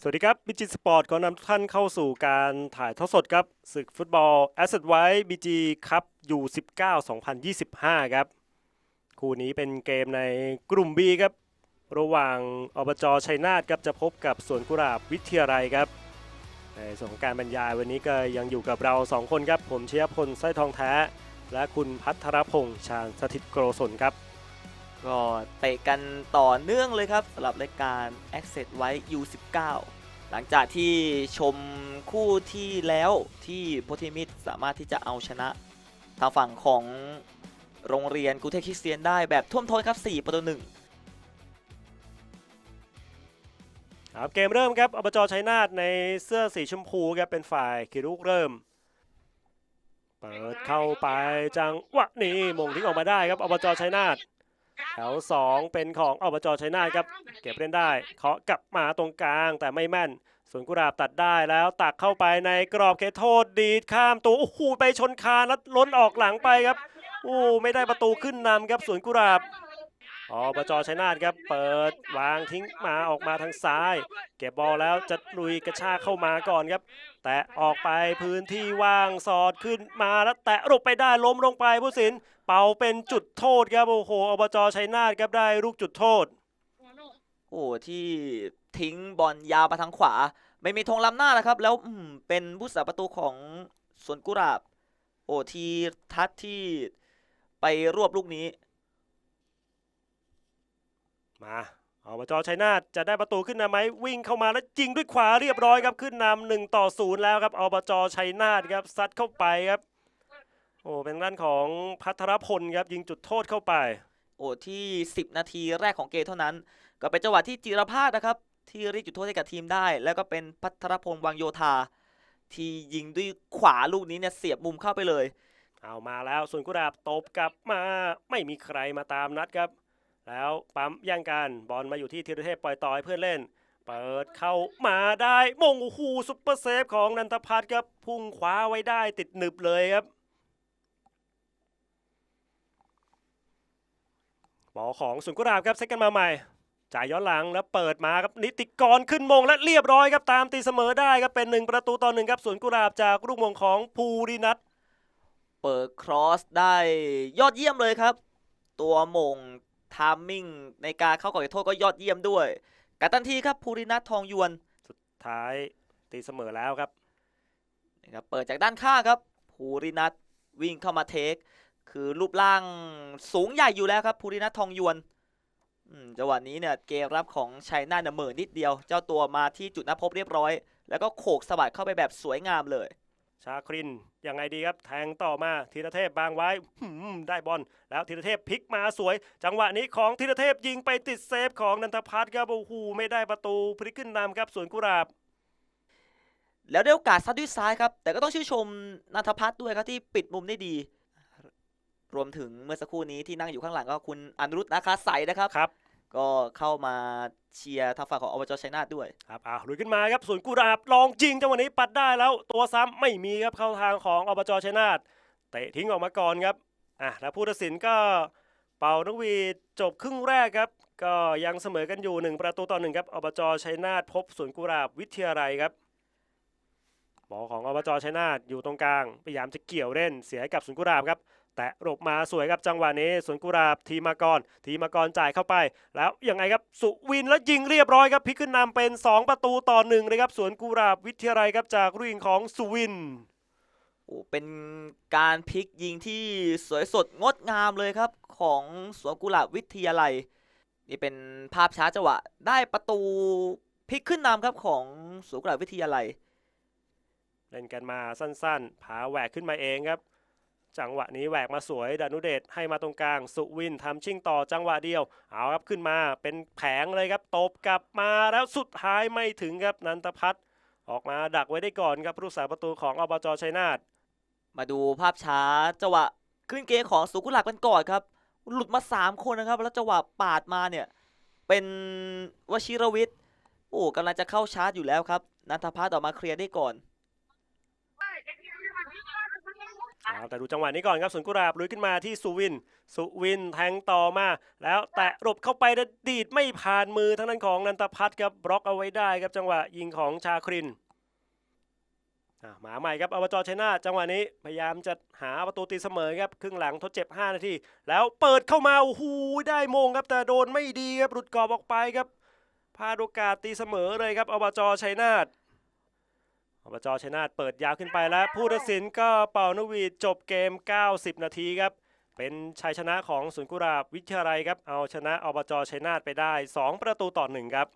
สวัสดีครับบิจิสปอร์ตขอนำทุกท่านเข้าสู่การถ่ายทอดสดครับศึกฟุตบอล Asset White BG ครับอยู่19 2025 ครับ คู่นี้เป็นเกมในกลุ่ม B ครับ ระหว่างอบจชัยนาทครับจะพบกับสวนกุหลาบวิทยาลัยครับ ในส่วนของการบรรยายวันนี้ก็ยังอยู่กับเรา 2 คนครับ ผมเชียพลสร้อยทองแท้ และคุณพัทรพงษ์ชาญสถิตโกรสนครับ ก็เตะกันต่อเนื่องเลยครับสำหรับรายการ Access ไว้ U19 หลังจากที่ชมคู่ที่แล้วที่โพธิมิตรสามารถที่จะเอาชนะทางฝั่งของโรงเรียนกูเทคคริสเตียนได้แบบท่วมท้นครับ 4 ประตูหนึ่งครับเกมเริ่มครับอบจชัยนาทในเสื้อสีชมพูครับเป็นฝ่ายขีรุกเริ่ม เปิดเข้าไปจังหวะนี้มงทิ้งออกมาได้ครับอบจชัยนาท แถวสองเป็นของอบจชัยนาทครับ เก็บเล่นได้เคาะกลับมาตรงกลางแต่ไม่แม่นส่วนกุหลาบตัดได้แล้วตักเข้าไปในกรอบเขตโทษดีดข้ามตัวโอ้โหไปชนคานแล้วล้นออกหลังไปครับโอ้ไม่ได้ประตูขึ้นนำครับสวนกุหลาบ อบจชัยนาทครับเปิดวางทิ้งมาออกมาทางซ้าย เก็บบอลแล้วจะลุยกระชากเข้ามาก่อนครับ แตะออกไปพื้นที่ว่างสอดขึ้นมาแล้วแตะหลบไปได้ล้มลงไปผู้สินเป่าเป็นจุดโทษครับโอ้โหอบจชัยนาทครับได้ลูกจุดโทษโอ้ที่ทิ้งบอลยาวมาทางขวา ไม่มีธงล้ำหน้านะครับ แล้วอืเป็นผู้สาประตูของสวนกุหลาบ โอ้ทีทัดที่ไปรวบลูกนี้ มาอบจชัยนาทจะได้ประตูขึ้นนำไหมวิ่งเข้ามาแล้วยิงด้วยขวาเรียบร้อยครับขึ้นนำหนึ่งต่อศูนย์แล้วครับอบจชัยนาทครับซัดเข้าไปครับ โอ้เป็นด้านของพัทรพลครับยิงจุดโทษเข้าไป โอ้ที่ 10 นาทีแรกของเกมเท่านั้น ก็เป็นจังหวะที่จิรพาสนะครับ ที่เรียกจุดโทษให้กับทีมได้ แล้วก็เป็นพัทรพลวังโยธา ที่ยิงด้วยขวาลูกนี้เนี่ยเสียบมุมเข้าไปเลย เอามาแล้วส่วนกุหลาบตบกลับมาไม่มีใครมาตามนัดครับ แล้วปั๊มแย่งกันบอลมาอยู่ที่ธีรเทพปล่อยต่อให้เพื่อนเล่น เปิดเข้ามาได้มงโอ้โหซุปเปอร์เซฟของนันทพัฒน์ครับพุ่งคว้าไว้ได้ติดหนึบเลยครับบอลของสุนกุหลาบครับเซตกันมาใหม่จ่ายย้อนหลังแล้วเปิดมาครับนิติกรขึ้นมงและเรียบร้อยครับตามตีเสมอได้ครับเป็นหนึ่งประตูต่อหนึ่งครับสวนกุหลาบจากลูกมงของภูรินัทเปิดครอสได้ยอดเยี่ยมเลยครับ ตัวมง ทามมิ่งในการเข้าก่อจุดโทษก็ยอดเยี่ยมด้วยกัปตันทีครับภูรินัททองยวนท้ายตีเสมอแล้วครับนะครับเปิดจากด้านข้างครับภูรินัทวิ่งเข้ามาเทค คือรูปร่างสูงใหญ่อยู่แล้วครับภูรินัททองยวนอืมจังหวะนี้เนี่ยเกมรับของชัยนาทเนี่ยเหม่อนิดเดียว เจ้าตัวมาที่จุดนัดพบเรียบร้อย แล้วก็โขกสะบัดเข้าไปแบบสวยงามเลย ชาครินยังไงดีครับ แทงต่อมาธีรเทพบางไว้หืมได้บอลแล้วธีรเทพพลิกมาสวย จังหวะนี้ของธีรเทพยิงไปติดเซฟของนันทพัฒน์ครับโอ้โหไม่ได้ประตูพลิกขึ้นนำครับสวนกุหลาบ แล้วได้โอกาสซัดด้วยซ้ายครับ แต่ก็ต้องชื่นชมนันทพัฒน์ด้วยครับที่ปิดมุมได้ดี รวมถึงเมื่อสักครู่นี้ที่นั่งอยู่ข้างหลังก็คุณอนุรุตนะคะใสนะครับครับ ก็เข้ามาเชียร์ทางฝั่งของอบจชัยนาทด้วย ครับอ่าลุยขึ้นมาครับสวนกุหลาบลองจริงจังหวะนี้ปัดได้แล้ว ตัวซ้ำไม่มีครับเข้าทางของอบจชัยนาทเตะทิ้งออกมาก่อนครับอะแล้วผู้ตัดสินก็เป่านกหวีดจบครึ่งแรกครับ ก็ยังเสมอกันอยู่หนึ่งประตูต่อหนึ่งครับอบจชัยนาทพบสวนกุหลาบวิทยาลัยครับบอลของอบจชัยนาทอยู่ตรงกลางพยายามจะเกี่ยวเล่นเสียให้กับสวนกุหลาบครับ แต่หลบมาสวยครับจังหวะนี้สวนกุหลาบทีมากร ทีมากรจ่ายเข้าไป แล้วยังไงครับสุวินแล้วยิงเรียบร้อยครับพลิกขึ้นนำเป็น 2 ประตูต่อหนึ่งเลยครับสวนกุหลาบวิทยาลัยครับจากรุ่งของสุวินโอ้เป็นการพลิกยิงที่สวยสดงดงามเลยครับ ของสวนกุหลาบวิทยาลัย นี่เป็นภาพช้าจังหวะ ได้ประตูพลิกขึ้นนำครับของสวนกุหลาบวิทยาลัย เล่นกันมาสั้นๆผาแหวกขึ้นมาเองครับ จังหวะนี้แหวกมาสวยดานุเดชให้มาตรงกลาง สุวินทำชิ่งต่อจังหวะเดียว เอาครับขึ้นมาเป็นแผงเลยครับตบกลับมาแล้วสุดท้ายไม่ถึงครับนันทพัฒน์ออกมาดักไว้ได้ก่อนครับผู้สาประตูของอบจชัยนาทมาดูภาพช้าจังหวะขึ้นเกมของสวนกุหลาบกันก่อนครับ หลุดมา 3 คนนะครับ แล้วจังหวะปาดมาเนี่ย เป็นวชิรวิทย์โอ้กำลังจะเข้าชาร์จอยู่แล้วครับนันทพัฒน์ออกมาเคลียร์ได้ก่อน แต่ดูจังหวะนี้ก่อนครับสวนกุหลาบลุยขึ้นมาที่สุวิน สุวินแทงต่อมา แล้วแตะหลบเข้าไปแล้วดีดไม่ผ่านมือทั้งนั้นของนันทพัฒน์ครับบล็อกเอาไว้ได้ครับจังหวะยิงของชาครินอะมาใหม่ครับอบจชัยนาจังหวะนี้พยายามจะหาประตูตีเสมอครับครึ่งหลังทดเจ็บ 5 นาที แล้วเปิดเข้ามาโอ้โหได้มงครับแต่โดนไม่ดีครับหลุดกรอบออกไปครับพลาดโอกาสตีเสมอเลยครับอบจชัยนาท อบจชัยนาทเปิดยาวขึ้นไปแล้ว ผู้ตัดสินก็เป่านวีดจบเกม 90 นาทีครับ เป็นชัยชนะของสุนกุหลาบวิทยาลัยครับ เอาชนะอบจชัยนาทไปได้ 2 ประตูต่อหนึ่งครับ